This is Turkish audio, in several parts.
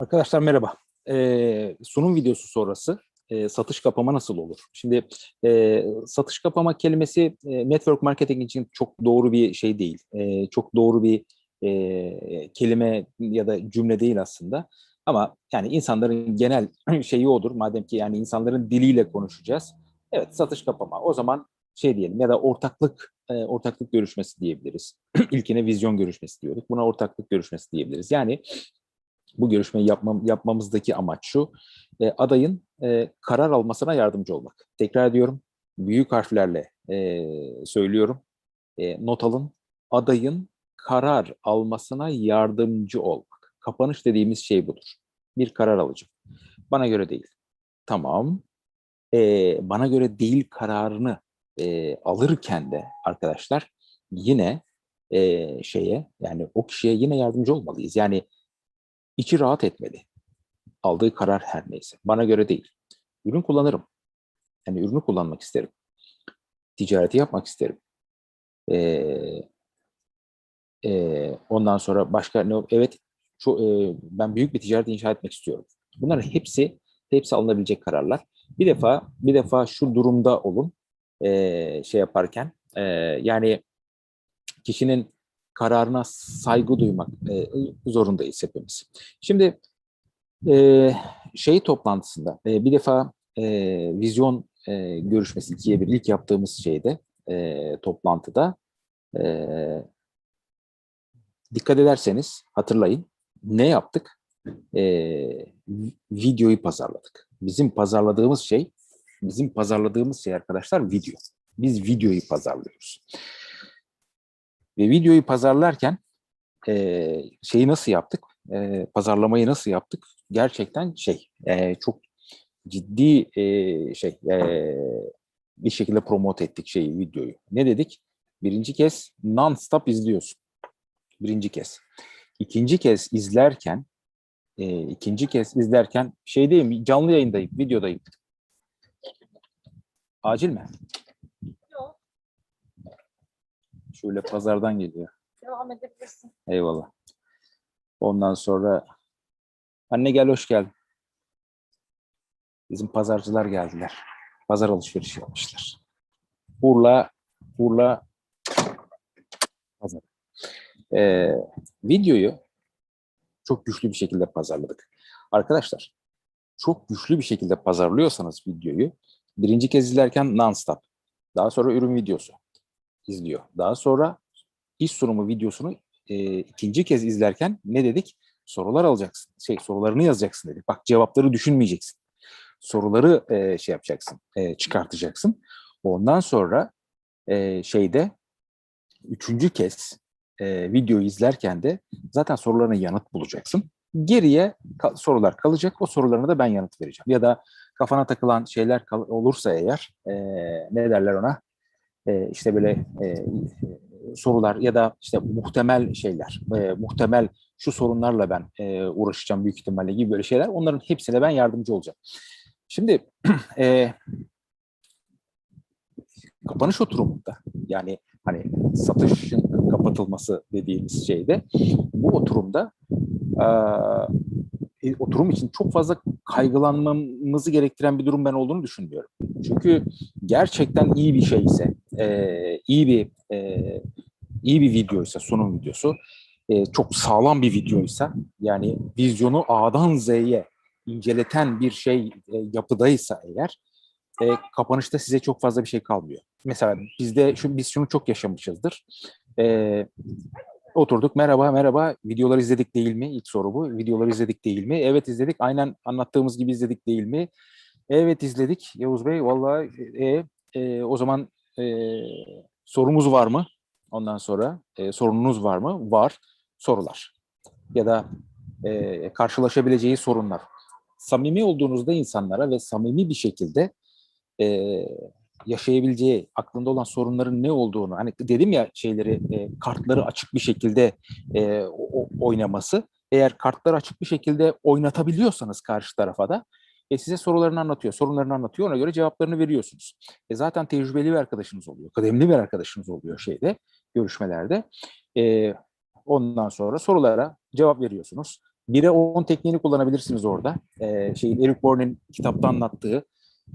Arkadaşlar merhaba. Ee, sunum videosu sonrası e, satış kapama nasıl olur? Şimdi e, satış kapama kelimesi e, network marketing için çok doğru bir şey değil. E, çok doğru bir e, kelime ya da cümle değil aslında. Ama yani insanların genel şeyi odur. Madem ki yani insanların diliyle konuşacağız. Evet satış kapama. O zaman şey diyelim ya da ortaklık e, ortaklık görüşmesi diyebiliriz. İlkine vizyon görüşmesi diyorduk. Buna ortaklık görüşmesi diyebiliriz. Yani bu görüşmeyi yapmam, yapmamızdaki amaç şu, e, adayın e, karar almasına yardımcı olmak. Tekrar ediyorum, büyük harflerle e, söylüyorum, e, not alın, adayın karar almasına yardımcı olmak. Kapanış dediğimiz şey budur. Bir karar alacağım. Bana göre değil. Tamam, e, bana göre değil kararını e, alırken de arkadaşlar yine e, şeye yani o kişiye yine yardımcı olmalıyız. Yani içi rahat etmeli. Aldığı karar her neyse. Bana göre değil. Ürün kullanırım. Yani ürünü kullanmak isterim. Ticareti yapmak isterim. Ee, e, ondan sonra başka ne? Evet, şu, e, ben büyük bir ticaret inşa etmek istiyorum. Bunların hepsi hepsi alınabilecek kararlar. Bir defa bir defa şu durumda olun. E, şey yaparken e, yani kişinin kararına saygı duymak e, zorundayız hepimiz. Şimdi e, şey toplantısında e, bir defa e, vizyon e, görüşmesi ikiye bir ilk yaptığımız şeyde e, toplantıda e, dikkat ederseniz hatırlayın ne yaptık? E, videoyu pazarladık. Bizim pazarladığımız şey bizim pazarladığımız şey arkadaşlar video. Biz videoyu pazarlıyoruz. Ve videoyu pazarlarken e, şeyi nasıl yaptık? E, pazarlamayı nasıl yaptık? Gerçekten şey e, çok ciddi e, şey e, bir şekilde promote ettik şeyi videoyu. Ne dedik? Birinci kez non-stop izliyorsun. Birinci kez. İkinci kez izlerken e, ikinci kez izlerken şeydeyim canlı yayındayım, videodayım. Acil mi? Şöyle pazardan geliyor. devam edebilirsin. Eyvallah. Ondan sonra anne gel hoş geldin. Bizim pazarcılar geldiler. Pazar alışverişi yapmışlar. Urla, Urla pazar. Ee, videoyu çok güçlü bir şekilde pazarladık. Arkadaşlar çok güçlü bir şekilde pazarlıyorsanız videoyu birinci kez izlerken non-stop. Daha sonra ürün videosu izliyor. Daha sonra iş sunumu videosunu e, ikinci kez izlerken ne dedik? Sorular alacaksın. Şey sorularını yazacaksın dedik. Bak cevapları düşünmeyeceksin. Soruları e, şey yapacaksın, e, çıkartacaksın. Ondan sonra e, şeyde üçüncü kez e, videoyu izlerken de zaten sorularına yanıt bulacaksın. Geriye ka- sorular kalacak. O sorularına da ben yanıt vereceğim. Ya da kafana takılan şeyler olursa eğer e, ne derler ona? E, işte böyle e, sorular ya da işte muhtemel şeyler, e, muhtemel şu sorunlarla ben e, uğraşacağım büyük ihtimalle gibi böyle şeyler. Onların hepsine ben yardımcı olacağım. Şimdi e, kapanış oturumunda yani hani satışın kapatılması dediğimiz şeyde bu oturumda e, oturum için çok fazla kaygılanmamızı gerektiren bir durum ben olduğunu düşünmüyorum. Çünkü gerçekten iyi bir şeyse, e, iyi bir e, iyi bir videoysa, sunum videosu, e, çok sağlam bir videoysa, yani vizyonu A'dan Z'ye inceleten bir şey e, yapıdaysa eğer, e, kapanışta size çok fazla bir şey kalmıyor. Mesela bizde şu biz şunu çok yaşamışızdır. E, oturduk merhaba merhaba videoları izledik değil mi? İlk soru bu. Videoları izledik değil mi? Evet izledik. Aynen anlattığımız gibi izledik değil mi? Evet izledik. Yavuz Bey vallahi e, e, o zaman e, sorumuz var mı? Ondan sonra e, sorununuz var mı? Var. Sorular. Ya da e, karşılaşabileceği sorunlar. Samimi olduğunuzda insanlara ve samimi bir şekilde e, yaşayabileceği, aklında olan sorunların ne olduğunu, hani dedim ya şeyleri, e, kartları açık bir şekilde e, o, oynaması. Eğer kartları açık bir şekilde oynatabiliyorsanız karşı tarafa da e, size sorularını anlatıyor, sorunlarını anlatıyor. Ona göre cevaplarını veriyorsunuz. E, zaten tecrübeli bir arkadaşınız oluyor, kıdemli bir arkadaşınız oluyor şeyde, görüşmelerde. E, ondan sonra sorulara cevap veriyorsunuz. 1'e 10 tekniğini kullanabilirsiniz orada. Ee, şeyin Eric Borne'in kitapta anlattığı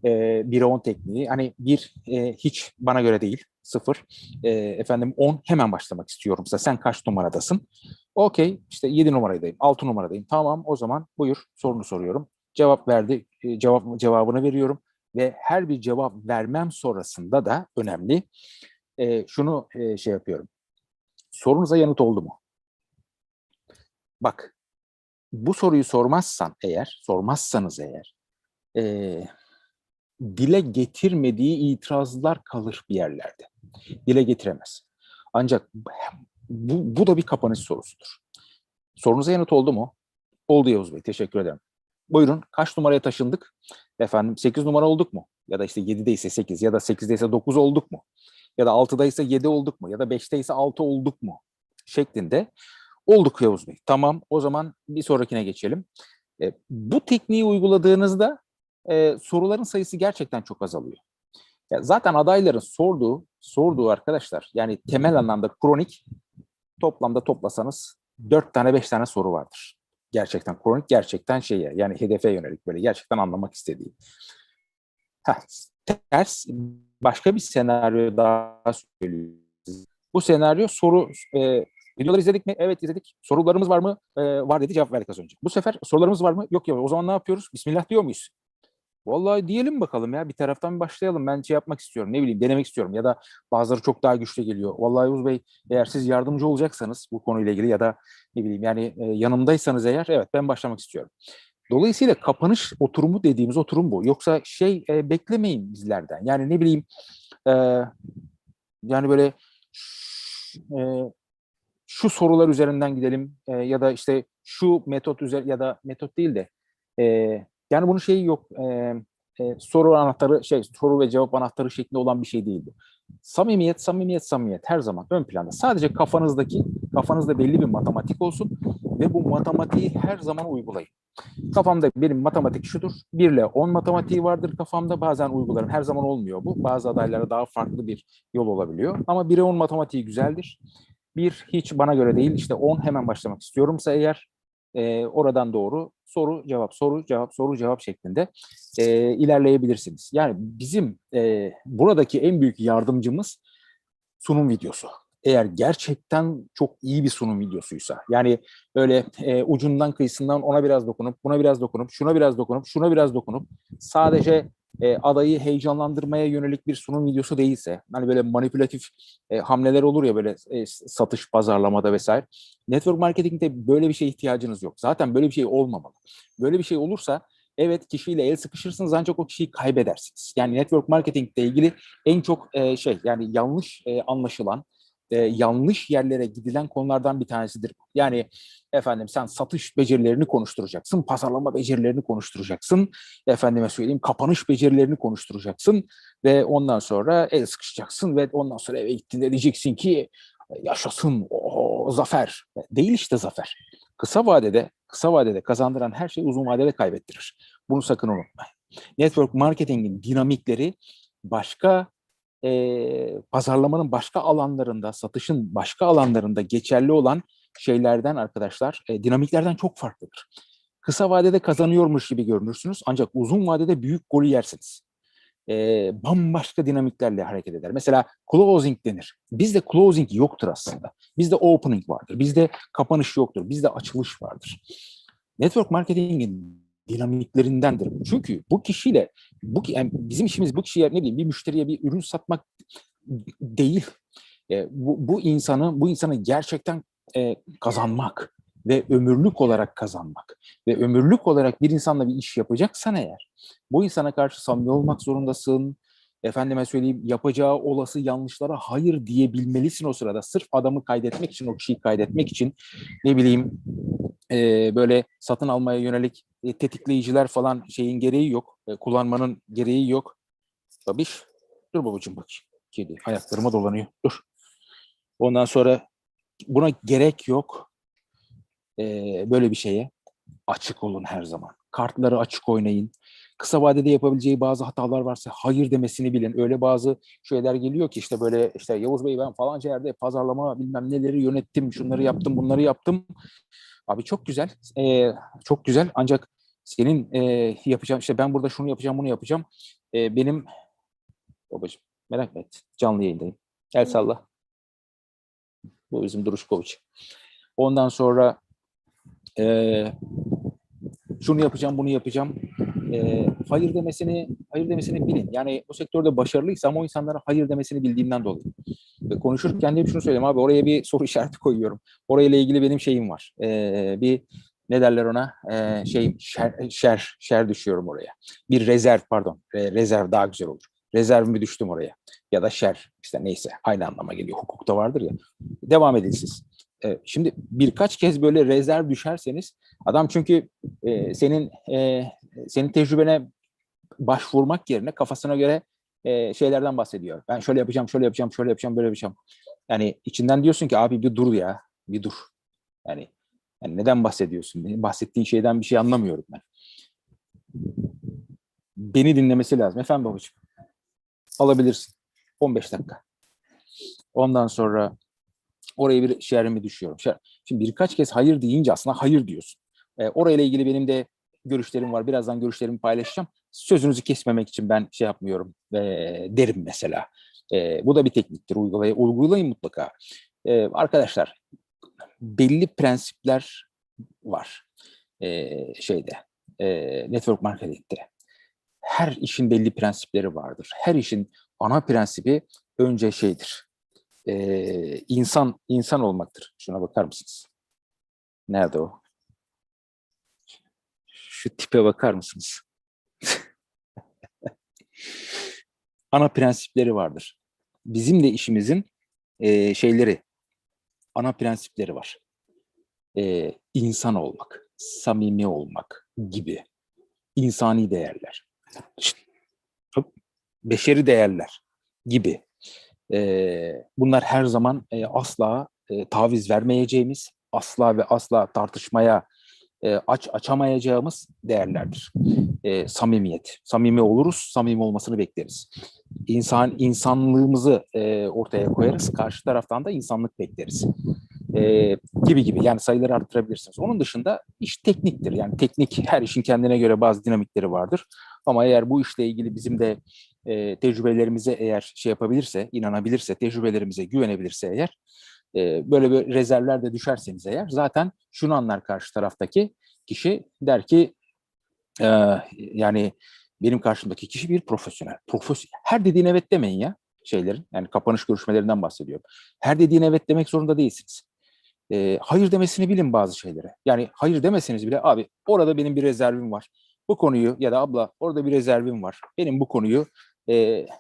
e, 1'e 10 tekniği. Hani bir e, hiç bana göre değil. Sıfır. E, efendim 10 hemen başlamak istiyorum. Sen kaç numaradasın? Okey işte 7 numaradayım, 6 numaradayım. Tamam o zaman buyur sorunu soruyorum. Cevap verdi, e, cevap cevabını veriyorum ve her bir cevap vermem sonrasında da önemli e, şunu e, şey yapıyorum. Sorunuza yanıt oldu mu? Bak bu soruyu sormazsan eğer, sormazsanız eğer e, dile getirmediği itirazlar kalır bir yerlerde. Dile getiremez. Ancak bu, bu da bir kapanış sorusudur. Sorunuza yanıt oldu mu? Oldu Yavuz Bey, teşekkür ederim. Buyurun, kaç numaraya taşındık? Efendim 8 numara olduk mu? Ya da işte 7'de ise 8 ya da 8'de ise 9 olduk mu? Ya da 6'da ise 7 olduk mu? Ya da 5'te ise 6 olduk mu? Şeklinde olduk Yavuz Bey. Tamam, o zaman bir sonrakine geçelim. E, bu tekniği uyguladığınızda e, soruların sayısı gerçekten çok azalıyor. Ya zaten adayların sorduğu, sorduğu arkadaşlar yani temel anlamda kronik toplamda toplasanız 4 tane 5 tane soru vardır. Gerçekten kronik, gerçekten şeye yani hedefe yönelik böyle gerçekten anlamak istediği. Ters başka bir senaryo daha söylüyoruz. Bu senaryo soru e, videoları izledik mi? Evet izledik. Sorularımız var mı? E, var dedi cevap verdik az önce. Bu sefer sorularımız var mı? Yok ya. O zaman ne yapıyoruz? Bismillah diyor muyuz? Vallahi diyelim bakalım ya bir taraftan başlayalım. Ben şey yapmak istiyorum. Ne bileyim denemek istiyorum. Ya da bazıları çok daha güçlü geliyor. Vallahi Yavuz Bey eğer siz yardımcı olacaksanız bu konuyla ilgili ya da ne bileyim yani e, yanımdaysanız eğer evet ben başlamak istiyorum. Dolayısıyla kapanış oturumu dediğimiz oturum bu. Yoksa şey e, beklemeyin bizlerden. Yani ne bileyim e, yani böyle e, şu sorular üzerinden gidelim e, ya da işte şu metot üzer ya da metot değil de e, yani bunun şeyi yok. E, e, soru anahtarı şey soru ve cevap anahtarı şeklinde olan bir şey değil bu. Samimiyet, samimiyet, samimiyet her zaman ön planda. Sadece kafanızdaki, kafanızda belli bir matematik olsun ve bu matematiği her zaman uygulayın. Kafamda benim matematik şudur. 1 ile 10 matematiği vardır kafamda. Bazen uygularım. Her zaman olmuyor bu. Bazı adaylara daha farklı bir yol olabiliyor. Ama 1'e 10 matematiği güzeldir. Bir hiç bana göre değil. İşte 10 hemen başlamak istiyorumsa eğer e, oradan doğru soru cevap soru cevap soru cevap şeklinde e, ilerleyebilirsiniz. Yani bizim e, buradaki en büyük yardımcımız sunum videosu. Eğer gerçekten çok iyi bir sunum videosuysa yani öyle e, ucundan kıyısından ona biraz dokunup buna biraz dokunup şuna biraz dokunup şuna biraz dokunup sadece e, adayı heyecanlandırmaya yönelik bir sunum videosu değilse hani böyle manipülatif e, hamleler olur ya böyle e, satış pazarlamada vesaire network marketingde böyle bir şeye ihtiyacınız yok. Zaten böyle bir şey olmamalı. Böyle bir şey olursa evet kişiyle el sıkışırsınız ancak o kişiyi kaybedersiniz. Yani network marketingle ilgili en çok e, şey yani yanlış e, anlaşılan e, yanlış yerlere gidilen konulardan bir tanesidir. Yani efendim sen satış becerilerini konuşturacaksın, pazarlama becerilerini konuşturacaksın, efendime söyleyeyim kapanış becerilerini konuşturacaksın ve ondan sonra el sıkışacaksın ve ondan sonra eve gittiğinde diyeceksin ki yaşasın o zafer. Değil işte zafer. Kısa vadede kısa vadede kazandıran her şey uzun vadede kaybettirir. Bunu sakın unutmayın. Network marketingin dinamikleri başka e, pazarlamanın başka alanlarında, satışın başka alanlarında geçerli olan şeylerden arkadaşlar, e, dinamiklerden çok farklıdır. Kısa vadede kazanıyormuş gibi görünürsünüz ancak uzun vadede büyük golü yersiniz. E, bambaşka dinamiklerle hareket eder. Mesela closing denir. Bizde closing yoktur aslında. Bizde opening vardır. Bizde kapanış yoktur. Bizde açılış vardır. Network marketingin dinamiklerindendir. Çünkü bu kişiyle bu yani bizim işimiz bu kişiye ne bileyim bir müşteriye bir ürün satmak değil. E, bu, bu insanı bu insanı gerçekten e, kazanmak ve ömürlük olarak kazanmak ve ömürlük olarak bir insanla bir iş yapacaksan eğer bu insana karşı samimi olmak zorundasın. Efendime söyleyeyim yapacağı olası yanlışlara hayır diyebilmelisin o sırada. Sırf adamı kaydetmek için, o kişiyi kaydetmek için ne bileyim e, böyle satın almaya yönelik e, tetikleyiciler falan şeyin gereği yok. E, kullanmanın gereği yok. Babiş, dur babacığım bak. Kedi ayaklarıma dolanıyor. Dur. Ondan sonra buna gerek yok. E, böyle bir şeye açık olun her zaman. kartları açık oynayın. Kısa vadede yapabileceği bazı hatalar varsa hayır demesini bilin. Öyle bazı şeyler geliyor ki işte böyle işte Yavuz Bey ben falanca yerde pazarlama bilmem neleri yönettim, şunları yaptım, bunları yaptım. Abi çok güzel, ee, çok güzel ancak senin e, yapacağın işte ben burada şunu yapacağım, bunu yapacağım. E, benim babacığım merak et canlı yayındayım. El salla. Bu bizim Duruş Koviç. Ondan sonra e, şunu yapacağım, bunu yapacağım. E, hayır demesini, hayır demesini bilin. Yani bu sektörde başarılıysam o insanlara hayır demesini bildiğimden dolayı. Konuşurken de hep şunu söyleyeyim abi oraya bir soru işareti koyuyorum. Orayla ilgili benim şeyim var. E, bir ne derler ona? E, şey şer, şer, şer düşüyorum oraya. Bir rezerv pardon. E, rezerv daha güzel olur. Rezervimi düştüm oraya. Ya da şer işte neyse aynı anlama geliyor. Hukukta vardır ya. Devam edin siz. E, şimdi birkaç kez böyle rezerv düşerseniz adam çünkü e, senin e, senin tecrübene başvurmak yerine kafasına göre e, şeylerden bahsediyor. Ben şöyle yapacağım, şöyle yapacağım, şöyle yapacağım, böyle yapacağım. Yani içinden diyorsun ki abi bir dur ya, bir dur. Yani, yani neden bahsediyorsun? Bahsettiğin şeyden bir şey anlamıyorum ben. Beni dinlemesi lazım. Efendim babacığım. Alabilirsin. 15 dakika. Ondan sonra oraya bir şerimi düşüyorum. Şimdi birkaç kez hayır deyince aslında hayır diyorsun. E, orayla ilgili benim de görüşlerim var. Birazdan görüşlerimi paylaşacağım. Sözünüzü kesmemek için ben şey yapmıyorum e, derim mesela. E, bu da bir tekniktir. Uygulay uygulayın mutlaka. E, arkadaşlar belli prensipler var e, şeyde e, network marketing'de. Her işin belli prensipleri vardır. Her işin ana prensibi önce şeydir. E, insan insan olmaktır. Şuna bakar mısınız? Nerede o? Şu tipe bakar mısınız? Ana prensipleri vardır. Bizim de işimizin e, şeyleri, ana prensipleri var. E, insan olmak, samimi olmak gibi insani değerler, beşeri değerler gibi. E, bunlar her zaman e, asla e, taviz vermeyeceğimiz, asla ve asla tartışmaya e, aç açamayacağımız değerlerdir. E, samimiyet. Samimi oluruz, samimi olmasını bekleriz. İnsan insanlığımızı e, ortaya koyarız. Karşı taraftan da insanlık bekleriz. E, gibi gibi. Yani sayıları arttırabilirsiniz. Onun dışında iş tekniktir. Yani teknik her işin kendine göre bazı dinamikleri vardır. Ama eğer bu işle ilgili bizim de e, tecrübelerimize eğer şey yapabilirse, inanabilirse, tecrübelerimize güvenebilirse eğer e, böyle bir rezervler de düşerseniz eğer zaten şunu anlar karşı taraftaki kişi der ki e, yani benim karşımdaki kişi bir profesyonel. Profesyonel. Her dediğin evet demeyin ya şeylerin. Yani kapanış görüşmelerinden bahsediyorum. Her dediğin evet demek zorunda değilsiniz. E, hayır demesini bilin bazı şeylere. Yani hayır demeseniz bile abi orada benim bir rezervim var. Bu konuyu ya da abla orada bir rezervim var. Benim bu konuyu e,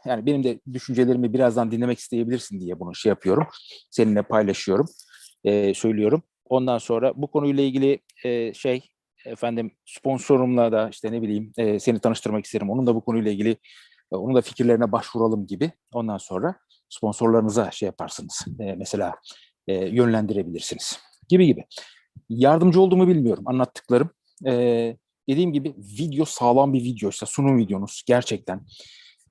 yani benim de düşüncelerimi birazdan dinlemek isteyebilirsin diye bunu şey yapıyorum. Seninle paylaşıyorum. e, söylüyorum. Ondan sonra bu konuyla ilgili e, şey efendim sponsorumla da işte ne bileyim e, seni tanıştırmak isterim. Onun da bu konuyla ilgili e, onun da fikirlerine başvuralım gibi. Ondan sonra sponsorlarınıza şey yaparsınız. E, mesela e, yönlendirebilirsiniz gibi gibi. Yardımcı olduğumu bilmiyorum anlattıklarım. E, dediğim gibi video sağlam bir videoysa sunum videonuz gerçekten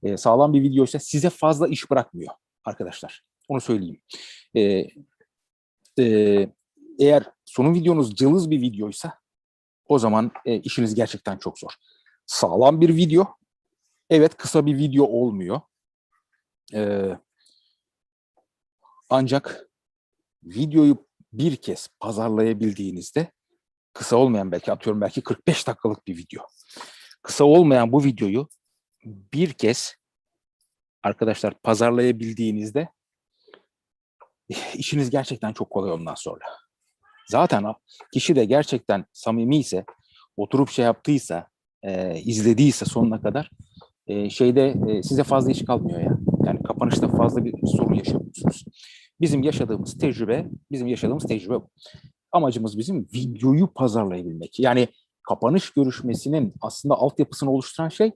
e, sağlam bir videoysa size fazla iş bırakmıyor arkadaşlar. Onu söyleyeyim. E, e, eğer sunum videonuz cılız bir videoysa o zaman e, işiniz gerçekten çok zor. Sağlam bir video. Evet kısa bir video olmuyor. E, ancak videoyu bir kez pazarlayabildiğinizde kısa olmayan belki atıyorum belki 45 dakikalık bir video. Kısa olmayan bu videoyu bir kez arkadaşlar pazarlayabildiğinizde işiniz gerçekten çok kolay ondan sonra. Zaten kişi de gerçekten samimi ise, oturup şey yaptıysa, e, izlediyse sonuna kadar e, şeyde e, size fazla iş kalmıyor ya. Yani kapanışta fazla bir sorun yaşamıyorsunuz. Bizim yaşadığımız tecrübe, bizim yaşadığımız tecrübe bu. Amacımız bizim videoyu pazarlayabilmek. Yani kapanış görüşmesinin aslında altyapısını oluşturan şey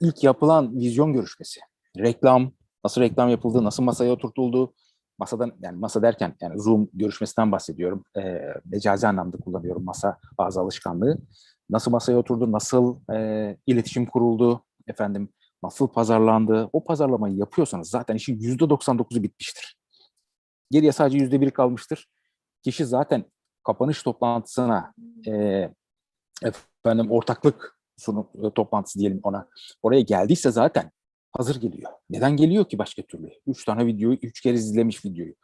ilk yapılan vizyon görüşmesi. Reklam, nasıl reklam yapıldı, nasıl masaya oturtuldu, masadan yani masa derken yani Zoom görüşmesinden bahsediyorum. E, mecazi anlamda kullanıyorum masa bazı alışkanlığı. nasıl masaya oturdu, nasıl e, iletişim kuruldu, efendim nasıl pazarlandı. O pazarlamayı yapıyorsanız zaten işin yüzde 99'u bitmiştir. Geriye sadece yüzde biri kalmıştır. Kişi zaten kapanış toplantısına e, efendim ortaklık sunum e, toplantısı diyelim ona. Oraya geldiyse zaten hazır geliyor. Neden geliyor ki başka türlü? Üç tane videoyu, üç kere izlemiş videoyu.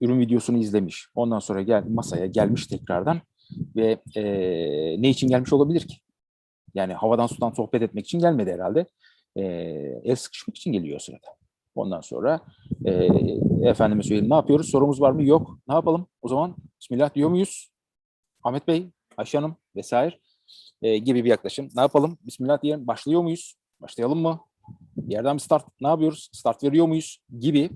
Ürün videosunu izlemiş. Ondan sonra gel, masaya gelmiş tekrardan ve e, ne için gelmiş olabilir ki? Yani havadan sudan sohbet etmek için gelmedi herhalde. E, el sıkışmak için geliyor o sırada. Ondan sonra e, efendime söyleyeyim ne yapıyoruz? Sorumuz var mı? Yok. Ne yapalım? O zaman Bismillah diyor muyuz? Ahmet Bey, Ayşe Hanım vesaire e, gibi bir yaklaşım. Ne yapalım? Bismillah diyelim. Başlıyor muyuz? Başlayalım mı? Bir yerden bir start ne yapıyoruz? Start veriyor muyuz? Gibi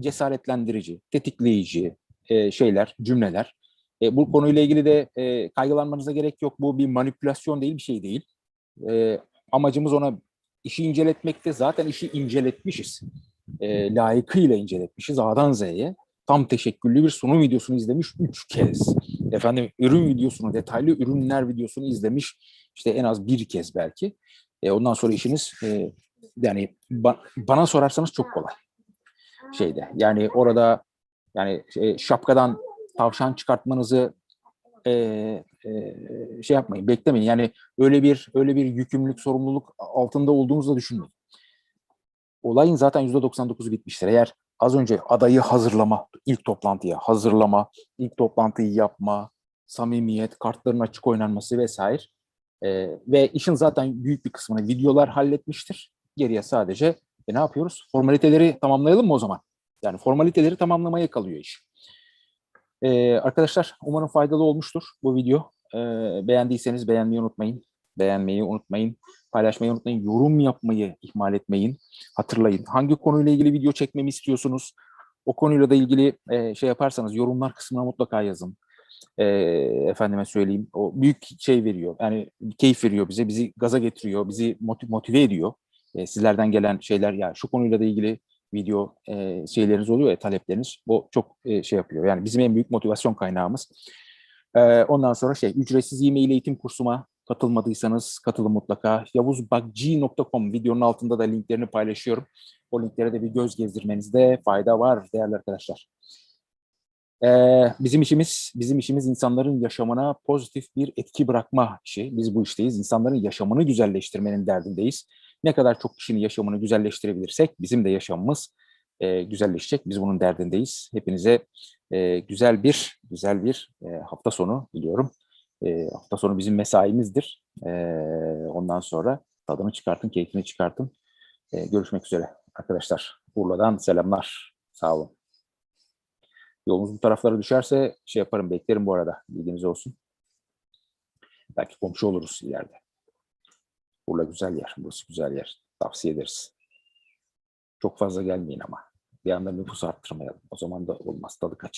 cesaretlendirici, tetikleyici e, şeyler, cümleler. E, bu konuyla ilgili de e, kaygılanmanıza gerek yok. Bu bir manipülasyon değil, bir şey değil. E, amacımız ona işi inceletmekte. Zaten işi inceletmişiz. E, layıkıyla inceletmişiz A'dan Z'ye. Tam teşekküllü bir sunum videosunu izlemiş üç kez. Efendim ürün videosunu, detaylı ürünler videosunu izlemiş işte en az bir kez belki. E, ondan sonra işiniz e, yani ba- bana sorarsanız çok kolay şeyde. Yani orada yani şey, şapkadan tavşan çıkartmanızı e, e, şey yapmayın, beklemeyin. Yani öyle bir öyle bir yükümlülük, sorumluluk altında olduğunuzu da düşünmeyin. Olayın zaten %99'u bitmiştir. Eğer az önce adayı hazırlama, ilk toplantıya hazırlama, ilk toplantıyı yapma, samimiyet, kartların açık oynanması vesaire e, ve işin zaten büyük bir kısmını videolar halletmiştir. Geriye sadece e, ne yapıyoruz? Formaliteleri tamamlayalım mı o zaman? Yani formaliteleri tamamlamaya kalıyor iş. Ee, arkadaşlar umarım faydalı olmuştur bu video. Ee, beğendiyseniz beğenmeyi unutmayın. Beğenmeyi unutmayın. Paylaşmayı unutmayın. Yorum yapmayı ihmal etmeyin. Hatırlayın. Hangi konuyla ilgili video çekmemi istiyorsunuz? O konuyla da ilgili e, şey yaparsanız yorumlar kısmına mutlaka yazın. E, efendime söyleyeyim. O büyük şey veriyor. Yani keyif veriyor bize. Bizi gaza getiriyor. Bizi motiv- motive ediyor. E, sizlerden gelen şeyler ya şu konuyla da ilgili video e, şeyleriniz oluyor ya talepleriniz. Bu çok e, şey yapıyor. Yani bizim en büyük motivasyon kaynağımız. E, ondan sonra şey ücretsiz e-mail eğitim kursuma katılmadıysanız katılın mutlaka. yavuzbakci.com videonun altında da linklerini paylaşıyorum. O linklere de bir göz gezdirmenizde fayda var değerli arkadaşlar. E, bizim işimiz bizim işimiz insanların yaşamına pozitif bir etki bırakma işi. Biz bu işteyiz. İnsanların yaşamını güzelleştirmenin derdindeyiz ne kadar çok kişinin yaşamını güzelleştirebilirsek bizim de yaşamımız e, güzelleşecek. Biz bunun derdindeyiz. Hepinize e, güzel bir güzel bir e, hafta sonu diliyorum. E, hafta sonu bizim mesaimizdir. E, ondan sonra tadını çıkartın, keyfini çıkartın. E, görüşmek üzere arkadaşlar. Urla'dan selamlar. Sağ olun. Yolunuz bu taraflara düşerse şey yaparım, beklerim bu arada. Bilginiz olsun. Belki komşu oluruz ileride. Urla güzel yer. Burası güzel yer. Tavsiye ederiz. Çok fazla gelmeyin ama. Bir anda nüfus arttırmayalım. O zaman da olmaz. Tadı kaçar.